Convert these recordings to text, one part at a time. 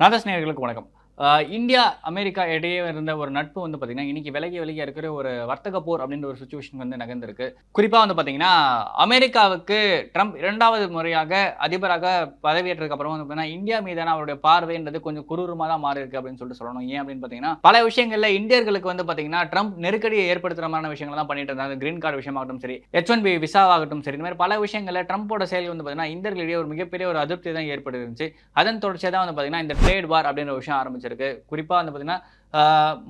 நாதஸ் நேயர்களுக்கு வணக்கம். India America இடையே இருந்த ஒரு நட்பு வந்து பார்த்தீங்கன்னா இன்னைக்கு விலகி விலகி இருக்கிற ஒரு வர்த்தக போர் அப்படின்ற ஒரு சுச்சுவேஷன் வந்து நகர்ந்திருக்கு. குறிப்பாக வந்து பார்த்தீங்கன்னா அமெரிக்காவுக்கு ட்ரம்ப் இரண்டாவது முறையாக அதிபராக பதவியேற்றதுக்கு அப்புறம் வந்து பார்த்தீங்கன்னா இந்தியா மீதான அவருடைய பார்வைன்றது கொஞ்சம் குரூரமாக தான் மாறி இருக்கு அப்படின்னு சொல்லிட்டு சொல்லணும். ஏன் அப்படின்னு பார்த்தீங்கன்னா பல விஷயங்களில் இந்தியர்களுக்கு வந்து பார்த்தீங்கன்னா ட்ரம்ப் நெருக்கடியை ஏற்படுத்துற மாதிரி விஷயங்கள் தான் பண்ணிட்டு இருந்தாங்க. கிரீன் கார்டு விஷயமாகட்டும் சரி எச் ஒன் பி விசாவாகட்டும் சரி இந்த மாதிரி பல விஷயங்களில் ட்ரம்ப்போட செயல் வந்து பார்த்தீங்கன்னா இந்தியர்களிடையே ஒரு மிகப்பெரிய ஒரு அதிருப்தி தான் ஏற்பட்டு இருந்துச்சு அதன் தொடர்ச்சியாக தான் வந்து பார்த்தீங்கன்னா இந்த ட்ரேட் வார் அப்படின்ற விஷயம் ஆரம்பிச்சிருக்கு. குறிப்பாக வந்து பார்த்திங்கன்னா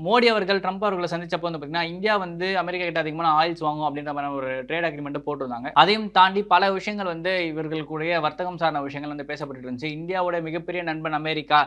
மோடி அவர்கள் ட்ரம்ப் அவர்களை சந்திச்சப்போ வந்து பார்த்தீங்கன்னா இந்தியா வந்து அமெரிக்கா கிட்ட அதிகமான ஆயில்ஸ் வாங்கும் அப்படின்ற மாதிரி ஒரு ட்ரேட் அக்ரிமெண்ட் போட்டிருந்தாங்க. அதையும் தாண்டி பல விஷயங்கள் வந்து இவர்களுக்குடைய வர்த்தகம் சார்ந்த விஷயங்கள் வந்து பேசப்பட்டு இருந்துச்சு. இந்தியாவோட மிகப்பெரிய நண்பன் அமெரிக்கா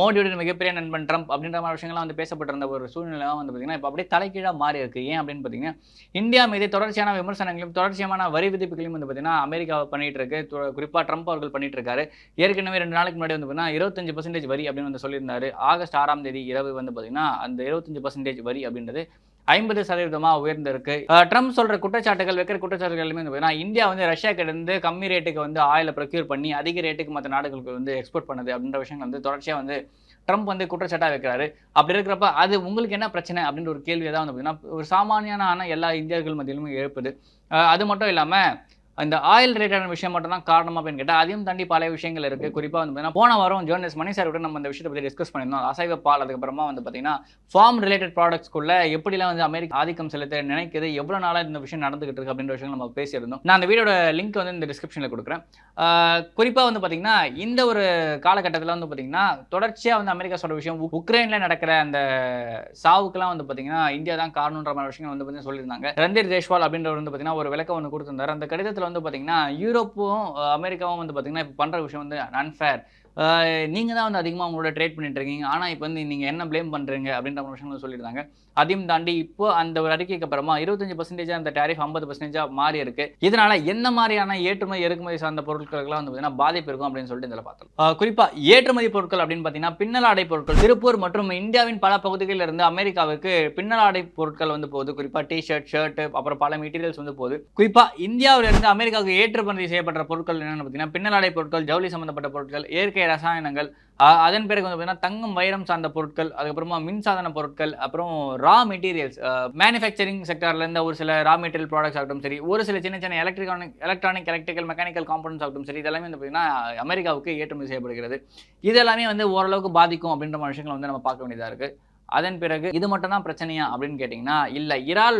மோடியோட மிகப்பெரிய நண்பன் ட்ரம்ப் அப்படின்ற மாதிரி விஷயங்கள்லாம் வந்து பேசப்பட்டிருந்த ஒரு சூழ்நிலை வந்து பார்த்தீங்கன்னா இப்போ அப்படியே தலைகீழாக மாறி இருக்கு. ஏன் அப்படின்னு பார்த்தீங்கன்னா இந்தியா மீது தொடர்ச்சியான விமர்சனங்களையும் தொடர்ச்சியான வரி விதிப்புகளையும் வந்து பார்த்தீங்கன்னா அமெரிக்கா பண்ணிட்டு இருக்கு. குறிப்பாக குறிப்பா ட்ரம்ப் அவர்கள் பண்ணிட்டு இருக்காரு. ஏற்கனவே ரெண்டு நாளைக்கு முன்னாடி வந்து பார்த்தீங்கன்னா இருபத்தஞ்சு பர்சன்டேஜ் வரி அப்படின்னு வந்து சொல்லியிருந்தாரு. ஆகஸ்ட் ஆறாம் தேதி இரவு வந்து பார்த்தீங்கன்னா அந்த இருபத்தஞ்சு பர்சன்டேஜ் வரி அப்படின்றது ஐம்பது சதவீதமாக உயர்ந்திருக்கு. ட்ரம்ப் சொல்கிற குற்றச்சாட்டுகள் வைக்கிற குற்றச்சாட்டுகள் எல்லாமே வந்து பார்த்தீங்கன்னா இந்தியா வந்து ரஷ்யா கிட்டேருந்து கம்மி ரேட்டுக்கு வந்து ஆயிலை ப்ரொக்யூர் பண்ணி அதிக ரேட்டுக்கு மற்ற நாடுகளுக்கு வந்து எக்ஸ்போர்ட் பண்ணுது அப்படின்ற விஷயங்கள் வந்து தொடர்ச்சியாக வந்து ட்ரம்ப் வந்து குற்றச்சாட்டாக வைக்கிறாரு. அப்படி இருக்கிறப்ப அது உங்களுக்கு என்ன பிரச்சனை அப்படின்ற ஒரு கேள்வியை தான் வந்து பார்த்தீங்கன்னா ஒரு சாமானியான எல்லா இந்தியர்கள் மத்தியிலுமே எழுப்புது. அது மட்டும் இல்லாமல் அந்த ஆயில் ரிலேட்டடான விஷயம் மட்டும் தான் காரணமா அப்படின்னு கேட்டால் அதையும் தாண்டி பல விஷயங்கள் இருக்குது குறிப்பாக வந்து பார்த்தீங்கன்னா போன வாரம் ஜேர்னலிஸ்ட் மணி சார் கூட நம்ம இந்த விஷயத்தை பற்றி டிஸ்கஸ் பண்ணியிருந்தோம். அசைவ பால் அதுக்கப்புறமா வந்து பார்த்தீங்கன்னா ஃபார்ம் ரிலேட்டட் ப்ராடக்ட்ஸ்க்குள்ள எப்படிலாம் வந்து அமெரிக்கா ஆதிக்கம் செலுத்த நினைக்கிறது எவ்வளோ நாளாக இந்த விஷயம் நடந்துகிட்டு இருக்கு அப்படின்ற விஷயங்கள் நம்ம பேசியிருந்தோம். நான் அந்த வீடியோட லிங்க் வந்து இந்த டிஸ்கிரிப்ஷனில் கொடுக்குறேன். குறிப்பாக வந்து பார்த்தீங்கன்னா இந்த ஒரு காலகட்டத்தில் வந்து பார்த்தீங்கன்னா தொடர்ச்சியாக வந்து அமெரிக்கா சொல்கிற விஷயம் உக்ரைனில் நடக்கிற அந்த சாவுக்கெல்லாம் வந்து பார்த்தீங்கன்னா இந்தியா தான் காரணன்ற மாதிரி விஷயங்கள் வந்து பார்த்தீங்கன்னா சொல்லியிருந்தாங்க. ரந்தீர் ஜெய்ஷ்வால் அப்படின்றவர் வந்து பார்த்தீங்கன்னா ஒரு விளக்கம் ஒன்று கொடுத்துருந்தார். அந்த கடிதத்தில் வந்து பார்த்தீங்கன்னா யூரோப்பும் அமெரிக்காவும் வந்து பார்த்தீங்கன்னா இப்போ பண்ணுற விஷயம் வந்து அன்ஃபேர் நீங்கள் தான் வந்து அதிகமாக உங்களோட ட்ரேட் பண்ணிட்டு இருக்கீங்க. ஆனால் இப்போ வந்து நீங்கள் என்ன ப்ளேம் பண்ணுறீங்க அப்படின்ற ஒரு விஷயங்கள் சொல்லியிருந்தாங்க. அதையும் தாண்டி இப்போ அந்த ஒரு அறிக்கைக்கு அப்புறமா இருபத்தஞ்சு பர்சன்டேஜாக அந்த டேரிஃப் ஐம்பது பர்சன்டேஜாக மாறி இருக்கு. இதனால என்ன மாதிரியான ஏற்றுமதி இறக்குமதி சார்ந்த பொருட்களுக்கெல்லாம் வந்து பார்த்தீங்கன்னா பாதிப்பு இருக்கும் அப்படின்னு சொல்லிட்டு இதில் பார்த்தோம் குறிப்பாக ஏற்றுமதி பொருட்கள் அப்படின்னு பார்த்தீங்கன்னா பின்னலாடை பொருட்கள் திருப்பூர் மற்றும் இந்தியாவின் பல பகுதிகளில் இருந்து அமெரிக்காவுக்கு பின்னலாடை பொருட்கள் வந்து போகுது. குறிப்பாக டி ஷர்ட் ஷர்ட் அப்புறம் பல மெட்டீரியல்ஸ் வந்து போகுது. குறிப்பாக இந்தியாவில் இருந்து அமெரிக்காவுக்கு ஏற்றுமதி செய்யப்படுற பொருட்கள் என்னென்னு பார்த்தீங்கன்னா பின்னலாடை பொருட்கள் ஜவுளி சம்பந்தப்பட்ட பொருட்கள் இயற்கை ரசாயனங்கள் அதன் பிறகு வந்து பார்த்தீங்கன்னா தங்கம் வைரம் சார்ந்த பொருட்கள் அதுக்கப்புறமா மின்சாதன பொருட்கள் அப்புறம் ரா மெட்டீரியல்ஸ் மேனுஃபேக்சரிங் செக்டர்லேருந்து ஒரு சில ரா மெட்டீரியல் ப்ராடக்ட்ஸ் ஆகட்டும் சரி ஒரு சில சின்ன சின்ன electronic electronic electrical mechanical components ஆகட்டும் சரி இதெல்லாமே வந்து பார்த்தீங்கன்னா அமெரிக்காவுக்கு ஏற்றுமதி செய்யப்படுகிறது. இதெல்லாமே வந்து ஓரளவுக்கு பாதிக்கும் அப்படின்ற மாதிரி விஷயங்களை வந்து நம்ம பார்க்க வேண்டியதாக இருக்கு. அதன் பிறகு இது மட்டும் தான் பிரச்சனையா அப்படின்னு கேட்டிங்கன்னா இல்லை இறால்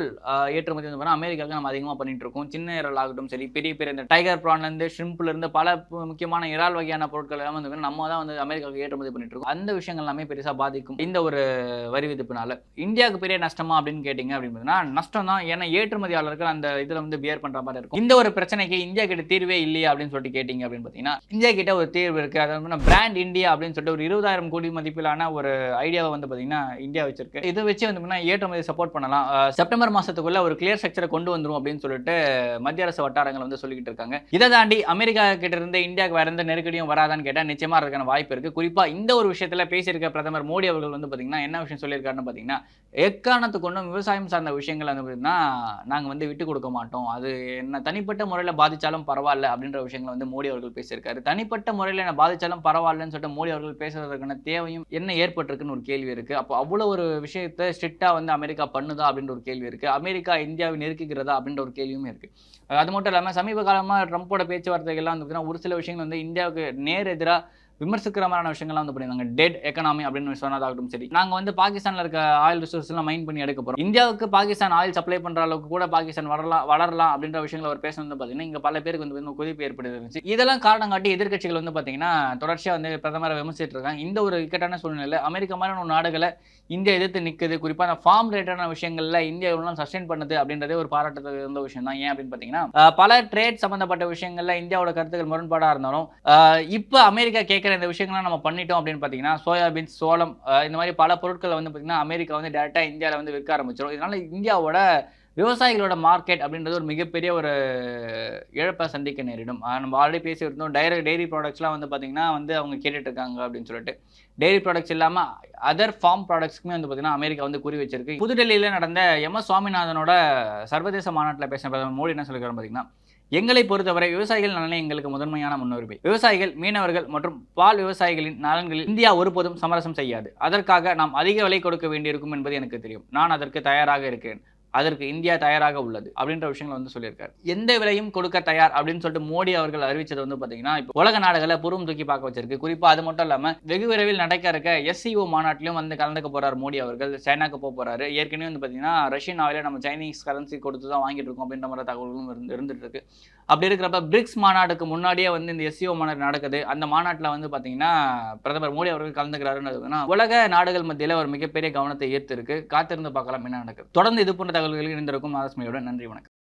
ஏற்றுமதி வந்து பார்த்தா அமெரிக்காவுக்கு நம்ம அதிகமாக பண்ணிட்டு இருக்கோம். சின்ன இறால் ஆகட்டும் சரி பெரிய பெரிய இந்த டைகர் ப்ரான்லேருந்து ஷிம்ப்லேருந்து பல பு- முக்கியமான இறால் வகையான பொருட்கள் எல்லாம் வந்து நம்ம தான் வந்து அமெரிக்காவுக்கு ஏற்றுமதி பண்ணிட்டு இருக்கோம். அந்த விஷயங்கள் எல்லாமே பெருசாக பாதிக்கும் இந்த ஒரு வரி விதிப்புனால. இந்தியாவுக்கு பெரிய நஷ்டமா அப்படின்னு கேட்டிங்க அப்படின்னு பார்த்தீங்கன்னா நஷ்டம் தான். ஏன்னா ஏற்றுமதியாளர்கள் அந்த இதில் வந்து பியர் பண்ணுற மாதிரி இருக்கும். இந்த ஒரு பிரச்சனைக்கு இந்தியா கிட்ட தீர்வே இல்லையா அப்படின்னு சொல்லிட்டு கேட்டிங்க அப்படின்னு பார்த்தீங்கன்னா இந்தியா கிட்ட ஒரு தீர்வு இருக்குது அதாவது பிராண்ட் இந்தியா அப்படின்னு சொல்லிட்டு ஒரு இருபதாயிரம் கோடி மதிப்பிலான ஒரு ஐடியாவை வந்து பார்த்தீங்கன்னா இந்தியா வச்சிருக்கு இதை வச்சு வந்து ஏற்றுமதி சப்போர்ட் பண்ணலாம். செப்டம்பர் மாசத்துக்குள்ள ஒரு கிளியர் ஸ்ட்ரக்சரை கொண்டு வந்துரும் அப்படின்னு சொல்லிட்டு மத்திய அரசு வட்டாரங்கள் வந்து சொல்லிக்கிட்டு இருக்காங்க. இதை தாண்டி அமெரிக்கா கிட்ட இருந்து இந்தியாவுக்கு வேற எந்த நெருக்கடியும் வராதான்னு கேட்டால் நிச்சயமா இருக்கான வாய்ப்பு இருக்கு. குறிப்பா இந்த ஒரு விஷயத்துல பேசியிருக்க பிரதமர் மோடி அவர்கள் வந்து பாத்தீங்கன்னா என்ன விஷயம் சொல்லியிருக்காருன்னு பாத்தீங்கன்னா எக்காரணத்து கொண்டும் விவசாயம் சார்ந்த விஷயங்கள் வந்து பார்த்தீங்கன்னா நாங்கள் வந்து விட்டு கொடுக்க மாட்டோம். அது என்ன தனிப்பட்ட முறையில் பாதிச்சாலும் பரவாயில்ல அப்படின்ற விஷயங்களை வந்து மோடி அவர்கள் பேசியிருக்காரு. தனிப்பட்ட முறையில் என்ன பாதிச்சாலும் பரவாயில்லன்னு சொல்லிட்டு மோடி அவர்கள் பேசுறதுக்கான தேவையும் என்ன ஏற்பட்டிருக்குன்னு ஒரு கேள்வி இருக்குது அப்போ அவ்வளோ ஒரு விஷயத்தை ஸ்ட்ரிக்டாக வந்து அமெரிக்கா பண்ணுதா அப்படின்ற ஒரு கேள்வி இருக்கு. அமெரிக்கா இந்தியாவை நெருக்குகிறதா அப்படின்ற ஒரு கேள்வியும் இருக்கு. அது மட்டும் இல்லாமல் சமீப காலமாக ட்ரம்ப்போட பேச்சுவார்த்தைகள்லாம் வந்து ஒரு சில விஷயங்கள் வந்து இந்தியாவுக்கு நேர் எதிராக விமர்சிக்கிற விஷயங்கள்லாம் வந்து பண்ணியிருந்தாங்க. டெட் எக்கனாமி அப்படின்னு சொன்னதாகட்டும் சரி. நாங்கள் வந்து பாகிஸ்தானில் இருக்க ஆயில் ரிசோர்ஸ்லாம் மைன் பண்ணி எடுக்க போகிறோம் இந்தியாவுக்கு பாகிஸ்தான் ஆயில் சப்ளை பண்ணுற அளவுக்கு கூட பாகிஸ்தான் வரலாம் வளரலாம் அப்படின்ற விஷயங்களை அவர் பேச வந்து பார்த்தீங்கன்னா இங்கே பல பேருக்கு வந்து பார்த்தீங்கன்னா கொதிப்பு ஏற்படுத்தி இருந்துச்சு இதெல்லாம் காரணம் காட்டி எதிர்க்கட்சிகள் வந்து பார்த்தீங்கன்னா தொடர்ச்சியாக வந்து பிரதமரை விமர்சிட்டு இருக்காங்க. இந்த ஒரு இக்கட்டான சூழ்நிலை அமெரிக்க மாதிரியான ஒரு நாடுகளை இந்தியா எதிர்த்து நிற்குது குறிப்பாக அந்த ஃபார்ம் ரிலேட்டடான விஷயங்களில் இந்தியா எவ்வளோ சஸ்டெயின் பண்ணுது அப்படின்றதே ஒரு பாராட்டத்துக்கு இருந்த விஷயம் தான். ஏன் அப்படின்னு பார்த்தீங்கன்னா பல ட்ரேட் சம்மந்தப்பட்ட விஷயங்களில் இந்தியாவோட கருத்துக்கள் முரண்பாடாக இருந்தாலும் இப்போ அமெரிக்கா கேட்குற இந்த விஷயங்கள்லாம் நம்ம பண்ணிட்டோம் அப்படின்னு பார்த்தீங்கன்னா சோயாபீன்ஸ் சோளம் இந்த மாதிரி பல பொருட்களை வந்து பார்த்தீங்கன்னா அமெரிக்கா வந்து டேரெக்டாக இந்தியாவில் வந்து விற்க ஆரம்பிச்சிடும் இதனால் இந்தியாவோட விவசாயிகளோட மார்க்கெட் அப்படின்றது ஒரு மிகப்பெரிய ஒரு இழப்பை சந்திக்க நேரிடும். நம்ம ஆல்ரெடி பேசியிருந்தோம் டைரக்ட் டெய்ரி ப்ராடக்ட்ஸ்லாம் வந்து பார்த்தீங்கன்னா வந்து அவங்க கேட்டுட்ருக்காங்க அப்படின்னு சொல்லிட்டு. டெய்ரி ப்ராடக்ட்ஸ் இல்லாமல் அதர் ஃபார்ம் ப்ராடக்ட்ஸ்க்குமே வந்து பார்த்தீங்கன்னா அமெரிக்கா வந்து குறி வச்சிருக்கு. புதுடெல்லியில் நடந்த எம் எஸ் சுவாமிநாதனோட சர்வதேச மாநாட்டில் பேசின பிரதமர் மோடி என்ன சொல்லிக்கிறோம் பார்த்தீங்கன்னா எங்களை பொறுத்தவரை விவசாயிகள் நலனே எங்களுக்கு முதன்மையான முன்னுரிமை. விவசாயிகள் மீனவர்கள் மற்றும் பால் விவசாயிகளின் நலன்களில் இந்தியா ஒருபோதும் சமரசம் செய்யாது. அதற்காக நாம் அதிக விலை கொடுக்க வேண்டியிருக்கும் என்பது எனக்கு தெரியும். நான் அதற்கு தயாராக இருக்கிறேன். அதற்கு இந்தியா தயாராக உள்ளது அப்படின்ற விஷயங்களை வந்து சொல்லியிருக்காரு. எந்த விலையும் கொடுக்க தயார் அப்படின்னு சொல்லிட்டு மோடி அவர்கள் அறிவிச்சது வந்து பார்த்தீங்கன்னா இப்போ உலக நாடுகளை புறம் தூக்கி பார்க்க வச்சிருக்கு. குறிப்பாக அது மட்டும் இல்லாமல் வெகு விரைவில் நடக்க இருக்க எஸ்சிஓ மாநாட்டிலும் வந்து கலந்துக்க போறார் மோடி அவர்கள். சைனாக்கு போக போறாரு. ஏற்கனவே வந்து பார்த்தீங்கன்னா ரஷ்யன் ஆயில நம்ம சைனீஸ் கரன்சி கொடுத்து தான் வாங்கிட்டு இருக்கோம் அப்படின்ற மாதிரி தகவல்களும் இருந்து இருந்துட்டு இருக்கு. அப்படி இருக்கிறப்ப பிரிக்ஸ் மாநாட்டுக்கு முன்னாடியே வந்து இந்த எஸ்சிஓ மாநாடு நடக்குது. அந்த மாநாட்டில் வந்து பார்த்தீங்கன்னா பிரதமர் மோடி அவர்கள் கலந்துக்கிறாருன்னு உலக நாடுகள் மத்தியில் ஒரு மிகப்பெரிய கவனத்தை ஈர்த்து இருக்கு காத்திருந்து பார்க்கலாம் என்ன நடக்குது. தொடர்ந்து இது போன்ற தகவல்களில் இணைந்திருக்கும் ஆலோசனையுடன் நன்றி வணக்கம்.